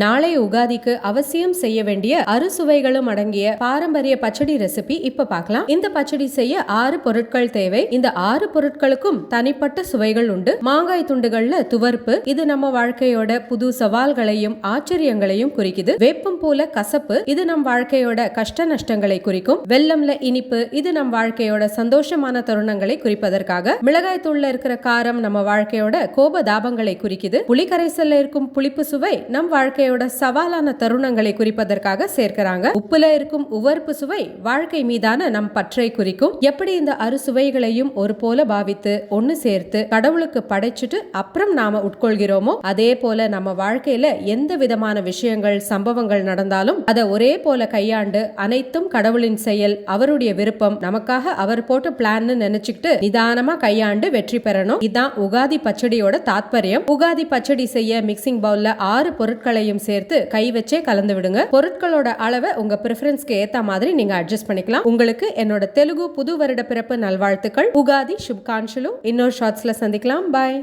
நாளை உகாதிக்கு அவசியம் செய்ய வேண்டிய அறுசுவைகளும் அடங்கிய பாரம்பரிய பச்சடி ரெசிபி இப்ப பார்க்கலாம். இந்த பச்சடி செய்ய ஆறு பொருட்கள் தேவை. இந்த ஆறு பொருட்களுக்கும் தனிப்பட்ட சுவைகள் உண்டு. மாங்காய் துண்டுகள்ல துவர்ப்பு இது நம்ம வாழ்க்கையோட புது சவால்களையும் ஆச்சரியங்களையும் குறிக்குது. வேப்பம் போல கசப்பு இது நம் வாழ்க்கையோட கஷ்ட நஷ்டங்களை குறிக்கும். வெள்ளம்ல இனிப்பு இது நம் வாழ்க்கையோட சந்தோஷமான தருணங்களை குறிப்பதற்காக. மிளகாய் தூள்ல இருக்கிற காரம் நம்ம வாழ்க்கையோட கோப தாபங்களை குறிக்குது. புளிக்கரைசல்ல இருக்கும் புளிப்பு சுவை நம் வாழ்க்கை வாழ்க்கையோட சவாலான தருணங்களை குறிப்பதற்காக சேர்க்கிறாங்க. உப்புல இருக்கும் உவர்ப்பு சுவை வாழ்க்கை மீதான நம் பற்றை குறிக்கும். எப்படி இந்த அறுசுவைகளையும் ஒரு போல பாவித்து ஒன்னு சேர்த்து கடவுளுக்கு படைச்சிட்டு அப்புறம் நாம உட்கொள்கிறோமோ? அதே போல நம்ம வாழ்க்கையில எந்த விதமான விஷயங்கள் சம்பவங்கள் நடந்தாலும் அதை ஒரே போல கையாண்டு அனைத்தும் கடவுளின் செயல் அவருடைய விருப்பம் நமக்காக அவர் போட்ட பிளான்னு நினைச்சுக்கிட்டு நிதானமா கையாண்டு வெற்றி பெறணும். இதுதான் உகாதி பச்சடியோட தாத்பரியம். உகாதி பச்சடி செய்ய மிக்சிங் பவுல்ல ஆறு பொருட்களையும் சேர்த்து கை வச்சே கலந்து விடுங்க. பொருட்களோட அளவை உங்க பிரிஃபரன்ஸ்க்கு ஏத்த மாதிரி நீங்க அட்ஜஸ்ட் பண்ணிக்கலாம். உங்களுக்கு என்னோட தெலுங்கு புது வருட பிறப்பு நல்வாழ்த்துக்கள். உகாதி சுப்கான்ஷலும் இன்னொரு ஷார்ட்ஸ்ல சந்திக்கலாம். பாய்